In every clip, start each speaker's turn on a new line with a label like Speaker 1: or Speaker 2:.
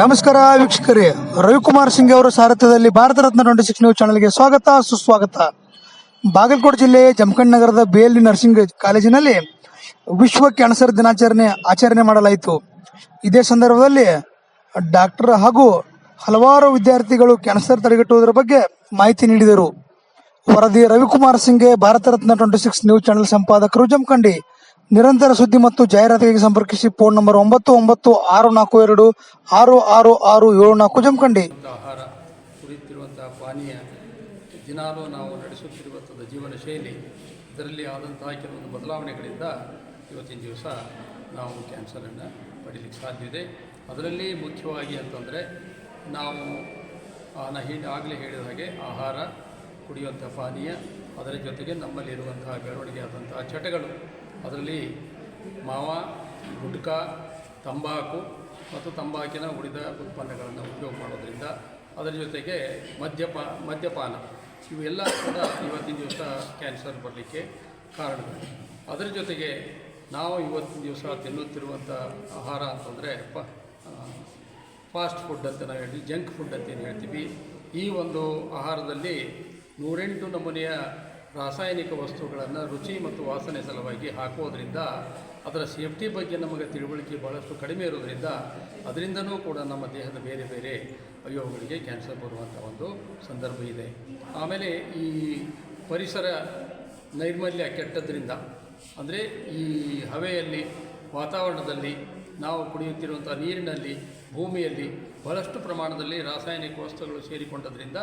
Speaker 1: ನಮಸ್ಕಾರ ವೀಕ್ಷಕರೇ. ರವಿಕುಮಾರ್ ಸಿಂಗ್ ಅವರ ಸಾರಥ್ಯದಲ್ಲಿ Bharat Ratna twenty six news ಚಾನಲ್ಗೆ ಸ್ವಾಗತ, ಸುಸ್ವಾಗತ. ಬಾಗಲಕೋಟೆ ಜಿಲ್ಲೆ ಜಮಖಂಡ್ ನಗರದ ಬೇಲಿ ನರ್ಸಿಂಗ್ ಕಾಲೇಜಿನಲ್ಲಿ ವಿಶ್ವ ಕ್ಯಾನ್ಸರ್ ದಿನಾಚರಣೆ ಆಚರಣೆ ಮಾಡಲಾಯಿತು. ಇದೇ ಸಂದರ್ಭದಲ್ಲಿ ಡಾಕ್ಟರ್ ಹಾಗೂ ಹಲವಾರು ವಿದ್ಯಾರ್ಥಿಗಳು ಕ್ಯಾನ್ಸರ್ ತಡೆಗಟ್ಟುವುದರ ಬಗ್ಗೆ ಮಾಹಿತಿ ನೀಡಿದರು. ವರದಿ Ravikumar ಸಿಂಗ್ಗೆ Bharat Ratna twenty six news channel ಸಂಪಾದಕರು Jamkhandi. ನಿರಂತರ ಸುದ್ದಿ ಮತ್ತು ಜಾಹೀರಾತಿಗೆ ಸಂಪರ್ಕಿಸಿ ಫೋನ್ ನಂಬರ್ ಒಂಬತ್ತು ಒಂಬತ್ತು ಆರು ನಾಲ್ಕು ಎರಡು ಆರು ಆರು ಆರು ಏಳು ನಾಲ್ಕು ಜಮಖಂಡಿ.
Speaker 2: ಆಹಾರ ಕುಡಿಯುತ್ತಿರುವಂತಹ ಪಾನೀಯ ದಿನಾಲೂ ನಾವು ನಡೆಸುತ್ತಿರುವಂತಹ ಜೀವನ ಶೈಲಿ ಇದರಲ್ಲಿ ಆದಂತಹ ಕೆಲವೊಂದು ಬದಲಾವಣೆಗಳಿಂದ ಇವತ್ತಿನ ದಿವಸ ನಾವು ಕ್ಯಾನ್ಸರನ್ನು ಪಡೀಲಿಕ್ಕೆ ಸಾಧ್ಯ ಇದೆ. ಅದರಲ್ಲಿ ಮುಖ್ಯವಾಗಿ ಅಂತಂದರೆ ನಾವು ಆ, ನಾ ಹೇಳಿ ಆಗಲೇ ಹೇಳಿದ ಹಾಗೆ ಆಹಾರ ಕುಡಿಯುವಂಥ ಪಾನೀಯ, ಅದರ ಜೊತೆಗೆ ನಮ್ಮಲ್ಲಿರುವಂತಹ ಬೆಳವಣಿಗೆ ಆದಂತಹ ಚಟಗಳು. ಅದರಲ್ಲಿ ಮಾವ, ಗುಟ್ಕಾ, ತಂಬಾಕು ಮತ್ತು ತಂಬಾಕಿನ ಉಳಿದ ಉತ್ಪನ್ನಗಳನ್ನು ಉಪಯೋಗ ಮಾಡೋದ್ರಿಂದ ಅದರ ಜೊತೆಗೆ ಮದ್ಯಪಾ, ಮದ್ಯಪಾನ ಇವೆಲ್ಲ ಕೂಡ ಇವತ್ತಿನ ದಿವಸ ಕ್ಯಾನ್ಸರ್ ಬರಲಿಕ್ಕೆ ಕಾರಣಗಳು. ಅದರ ಜೊತೆಗೆ ನಾವು ಇವತ್ತಿನ ದಿವಸ ತಿನ್ನುತ್ತಿರುವಂಥ ಆಹಾರ ಅಂತಂದರೆ ಫಾಸ್ಟ್ ಫುಡ್ ಅಂತ ನಾವು ಹೇಳ್ತೀವಿ ಜಂಕ್ ಫುಡ್ ಅಂತ ಏನು ಹೇಳ್ತೀವಿ. ಈ ಒಂದು ಆಹಾರದಲ್ಲಿ ನೂರೆಂಟು ನಮೂನೆಯ ರಾಸಾಯನಿಕ ವಸ್ತುಗಳನ್ನು ರುಚಿ ಮತ್ತು ವಾಸನೆ ಸಲುವಾಗಿ ಹಾಕೋದ್ರಿಂದ ಅದರ ಸೇಫ್ಟಿ ಬಗ್ಗೆ ನಮಗೆ ತಿಳುವಳಿಕೆ ಭಾಳಷ್ಟು ಕಡಿಮೆ ಇರೋದರಿಂದ ಅದರಿಂದನೂ ಕೂಡ ನಮ್ಮ ದೇಹದ ಬೇರೆ ಬೇರೆ ಅವಯವಗಳಿಗೆ ಕ್ಯಾನ್ಸರ್ ಬರುವಂಥ ಒಂದು ಸಂದರ್ಭ ಇದೆ. ಆಮೇಲೆ ಈ ಪರಿಸರ ನೈರ್ಮಲ್ಯ ಕೆಟ್ಟದ್ರಿಂದ, ಅಂದರೆ ಈ ಹವೆಯಲ್ಲಿ ವಾತಾವರಣದಲ್ಲಿ ನಾವು ಕುಡಿಯುತ್ತಿರುವಂಥ ನೀರಿನಲ್ಲಿ, ಭೂಮಿಯಲ್ಲಿ ಬಹಳಷ್ಟು ಪ್ರಮಾಣದಲ್ಲಿ ರಾಸಾಯನಿಕ ವಸ್ತುಗಳು ಸೇರಿಕೊಂಡದ್ರಿಂದ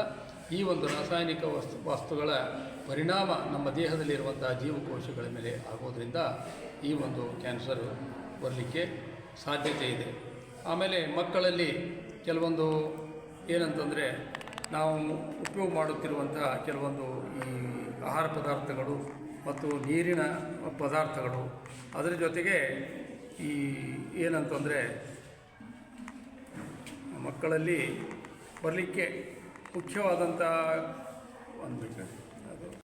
Speaker 2: ಈ ಒಂದು ರಾಸಾಯನಿಕ ವಸ್ತು, ವಸ್ತುಗಳ ಪರಿಣಾಮ ನಮ್ಮ ದೇಹದಲ್ಲಿರುವಂಥ ಜೀವಕೋಶಗಳ ಮೇಲೆ ಆಗೋದ್ರಿಂದ ಈ ಒಂದು ಕ್ಯಾನ್ಸರ್ ಬರಲಿಕ್ಕೆ ಸಾಧ್ಯತೆ ಇದೆ. ಆಮೇಲೆ ಮಕ್ಕಳಲ್ಲಿ ಕೆಲವೊಂದು ಏನಂತಂದರೆ ನಾವು ಉಪಯೋಗ ಮಾಡುತ್ತಿರುವಂಥ ಕೆಲವೊಂದು ಈ ಆಹಾರ ಪದಾರ್ಥಗಳು ಮತ್ತು ನೀರಿನ ಪದಾರ್ಥಗಳು, ಅದರ ಜೊತೆಗೆ ಈ ಏನಂತಂದರೆ ಮಕ್ಕಳಲ್ಲಿ ಬರಲಿಕ್ಕೆ ಮುಖ್ಯವಾದಂಥ ಒಂದು